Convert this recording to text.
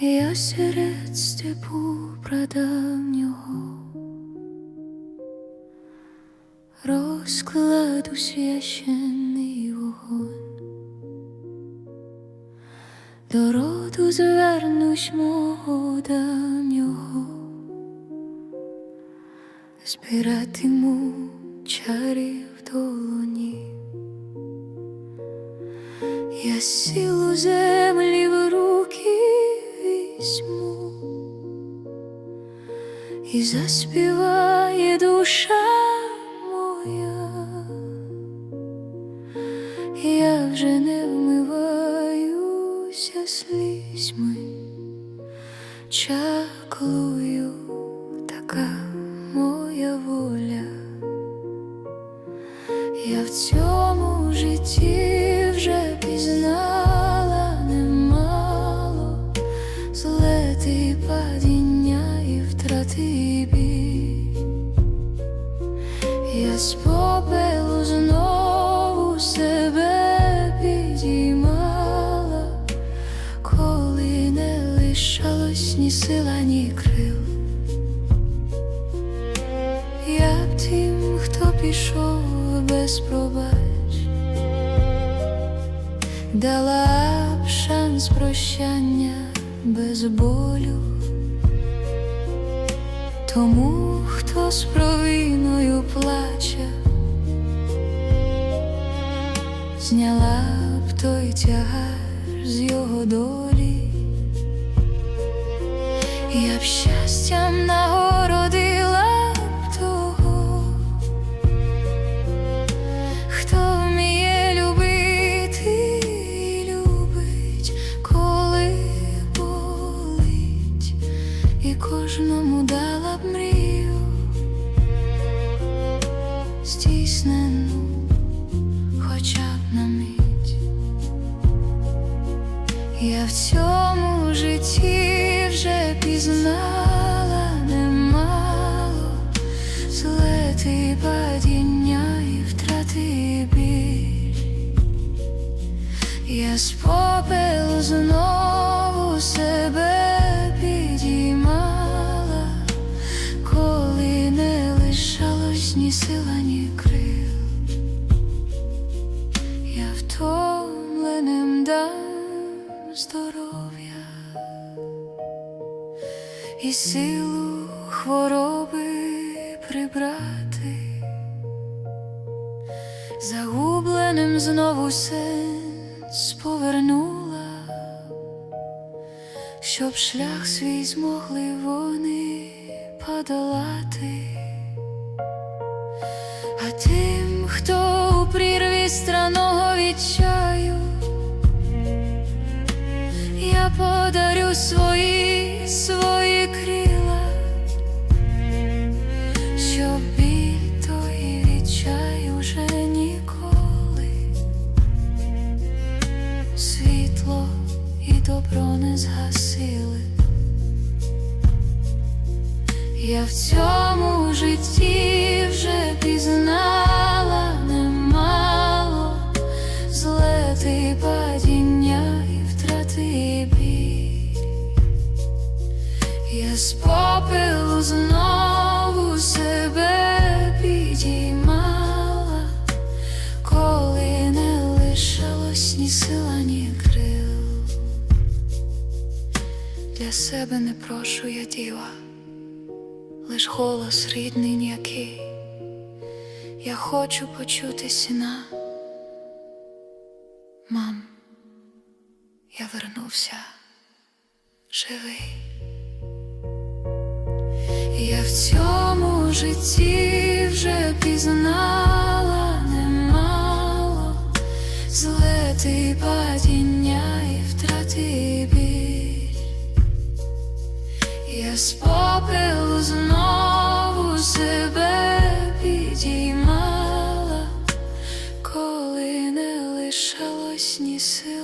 посеред степу прадавнього розкладу священний вогонь. До роду звернусь мого давнього, збиратиму чарів долоні. Я силу землі візьму, і заспіває душа моя, я вже не вмиваюся слізьми, чаклую, така моя воля. Я в цьому житті вже пізнала і втрати. Я з попелу знову себе підіймала, коли не лишалось ні сила, ні крил. Я б тим, хто пішов без пробач, дала б шанс прощання без болю, тому, хто з провиною плаче, зняла б той тягар з його долі. Я б щастям нагородила б того, хто вміє любити і любить, коли болить, і кожному дала б мрію, житті вже пізнала немало злети падіння і втрати біль. Я з попелу знову здоров'я і силу хвороби прибрати, загубленим знову сенс повернула, щоб шлях свій змогли вони подолати. А тим, хто у прірві страного відчаю, подарю свої, свої крила, щоб біль той відчай уже ніколи, світло і добро не згасили. Я в цьому житті вже пізнала з попелу знову себе підіймала, коли не лишалось ні сила, ні крил. Для себе не прошу я діла лиш голос рідний ніякий. Я хочу почути сіна. Мам, я вернувся живий. Я в цьому житті вже пізнала немало злети падіння і втрати біль. Я з попелу знову себе підіймала, коли не лишалось ні сил.